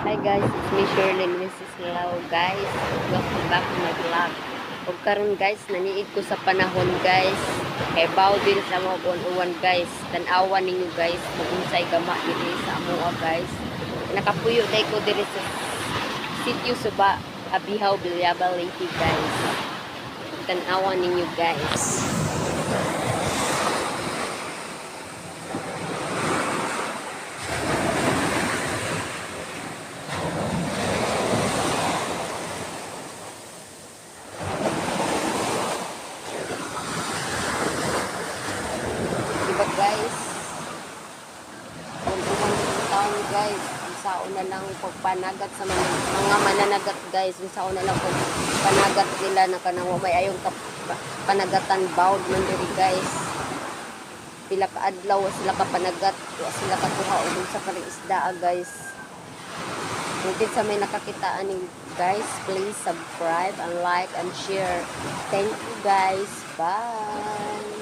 Hi guys, it's me Shirley Mrs. Lau guys. Welcome back to my vlog. Ug karon guys, naniid ko sa panahon guys. Kay din sa mga buwan-uwan guys. Tan-awan ninyo guys kung unsay gama diri sa amoa guys. Nakapuyo day ko diri sa sitio Suba, Abihaw, Bilyabal, Leyte guys. Tan-awan ninyo guys. Diba guys? Kung sa taon guys, ang saon na lang pagpanagat sa mga, mga mananagat guys, ang saon na lang pagpanagat nila na kanang may ayong kap, pa- panagatan bawd man diri guys. Pila ka adlaw sila ka panagat, wa sila ka tuha og sa kaning isda ah, guys. Kung sa may nakakitaan ni guys, please subscribe and like and share. Thank you guys. Bye.